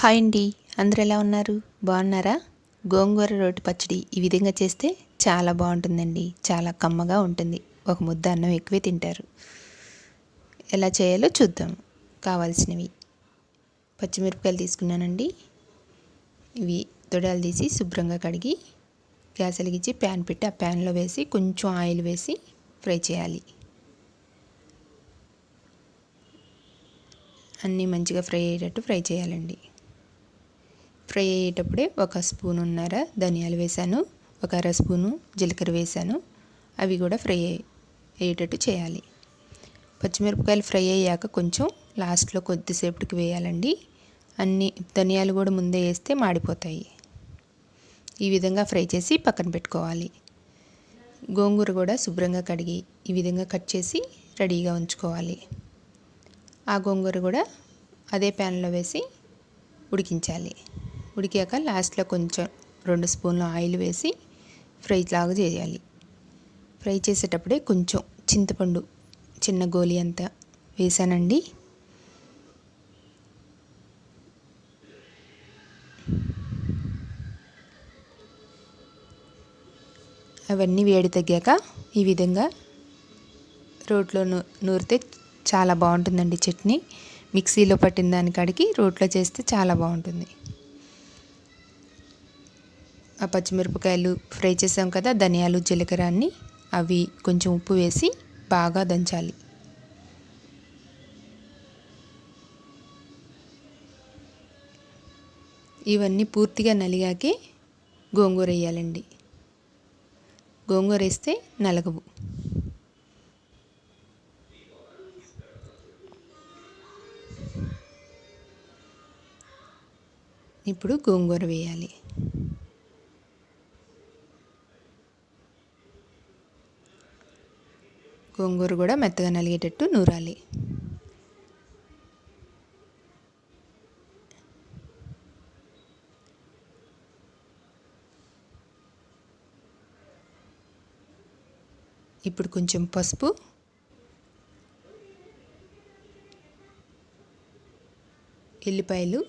Hi అండి. అందరు ఎలా ఉన్నారు? బాగున్నారా? గోంగూర రోటి పచ్చడి ఈ విధంగా చేస్తే చాలా బాగుంటుందండి. చాలా కమ్మగా ఉంటుంది. ఒక ముద్ద అన్నం ఎక్కువే తింటారు. ఎలా చేయాలో చూద్దాం. కావాల్సినవి. పచ్చిమిరపకాయలు తీసుకున్నానండి. ఇవి తొడాలు తీసి శుభ్రంగా కడిగి గ్యాస్ వెలిగించి ప్యాన్ పెట్టి ఆ ప్యాన్లో వేసి కొంచెం ఆయిల్ వేసి ఫ్రై చేయాలి. అన్నీ మంచిగా ఫ్రై అయ్యేటట్టు ఫ్రై చేయాలండి. ఫ్రై అయ్యేటప్పుడే ఒక స్పూన్ ఉన్నర ధనియాలు వేసాను ఒక అర స్పూను జీలకర్ర వేశాను. అవి కూడా ఫ్రై అయ్యేటట్టు చేయాలి. పచ్చిమిరపకాయలు ఫ్రై అయ్యాక కొంచెం లాస్ట్లో కొద్దిసేపటికి వేయాలండి. అన్ని ధనియాలు కూడా ముందే వేస్తే మాడిపోతాయి. ఈ విధంగా ఫ్రై చేసి పక్కన పెట్టుకోవాలి. గోంగూర కూడా శుభ్రంగా కడిగి ఈ విధంగా కట్ చేసి రెడీగా ఉంచుకోవాలి. ఆ గోంగూర కూడా అదే ప్యాన్లో వేసి ఉడికించాలి. ఉడికాక లాస్ట్లో కొంచెం రెండు స్పూన్లు ఆయిల్ వేసి ఫ్రై లాగా చేయాలి. ఫ్రై చేసేటప్పుడే కొంచెం చింతపండు చిన్న గోలి అంతా వేసానండి. అవన్నీ వేడి తగ్గాక ఈ విధంగా రోట్లో నూరితే చాలా బాగుంటుందండి చట్నీ. మిక్సీలో పట్టిన దానికాడికి రోట్లో చేస్తే చాలా బాగుంటుంది. ఆ పచ్చిమిరపకాయలు ఫ్రై చేసాం కదా ధనియాలు జీలకర్ర అన్ని. అవి కొంచెం ఉప్పు వేసి బాగా దంచాలి. ఇవన్నీ పూర్తిగా నలిగాకే గోంగూర వేయాలండి. గోంగూర వేస్తే నలగవు. ఇప్పుడు గోంగూర వేయాలి. గోంగూర కూడా మెత్తగా నలిగేటట్టు నూరాలి. ఇప్పుడు కొంచెం పసుపు. ఎల్లిపాయలు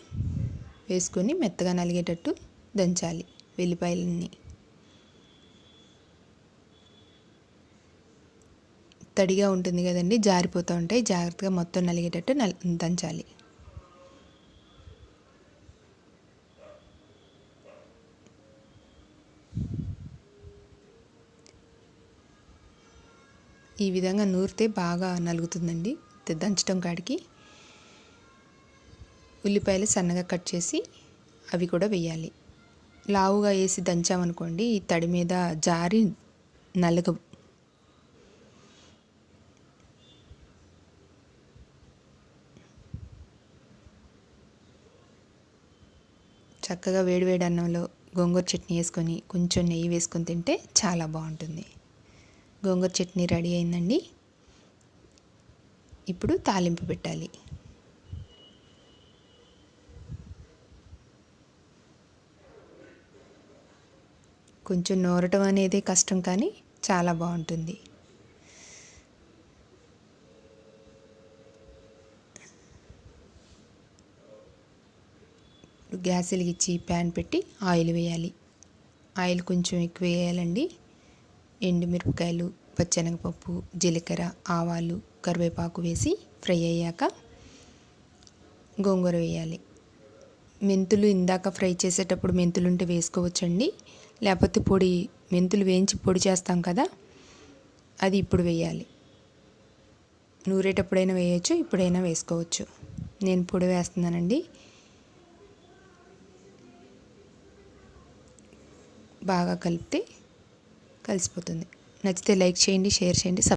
వేసుకొని మెత్తగా నలిగేటట్టు దంచాలి. వెల్లిపాయలన్నీ. తడిగా ఉంటుంది కదండి జారిపోతూ ఉంటాయి. జాగ్రత్తగా మొత్తం నలిగేటట్టు నల్ దంచాలి. ఈ విధంగా నూరితే బాగా నలుగుతుందండి. దంచడం కాడికి ఉల్లిపాయలు సన్నగా కట్ చేసి అవి కూడా వేయాలి. లావుగా వేసి దంచామనుకోండి ఈ తడి మీద జారి నలగ చక్కగా వేడివేడి అన్నంలో గోంగూర చట్నీ వేసుకొని కొంచెం నెయ్యి వేసుకొని తింటే చాలా బాగుంటుంది. గోంగూర చట్నీ రెడీ అయిందండి. ఇప్పుడు తాలింపు పెట్టాలి. కొంచెం నోరటం అనేది కష్టం కానీ చాలా బాగుంటుంది. ఇప్పుడు గ్యాస్ వెలిగించి ప్యాన్ పెట్టి ఆయిల్ వేయాలి. ఆయిల్ కొంచెం ఎక్కువ వేయాలండి. ఎండుమిరపకాయలు పచ్చెనగపప్పు జీలకర్ర ఆవాలు కరివేపాకు వేసి ఫ్రై అయ్యాక గోంగూర వేయాలి. మెంతులు ఇందాక ఫ్రై చేసేటప్పుడు మెంతులు ఉంటే వేసుకోవచ్చండి. లేకపోతే పొడి మెంతులు వేయించి పొడి చేస్తాం కదా అది ఇప్పుడు వేయాలి. నూరేటప్పుడైనా వేయచ్చు ఇప్పుడైనా వేసుకోవచ్చు. నేను పొడి వేస్తున్నానండి. బాగా కలిపితే కలిసిపోతుంది. నచ్చితే లైక్ చేయండి షేర్ చేయండి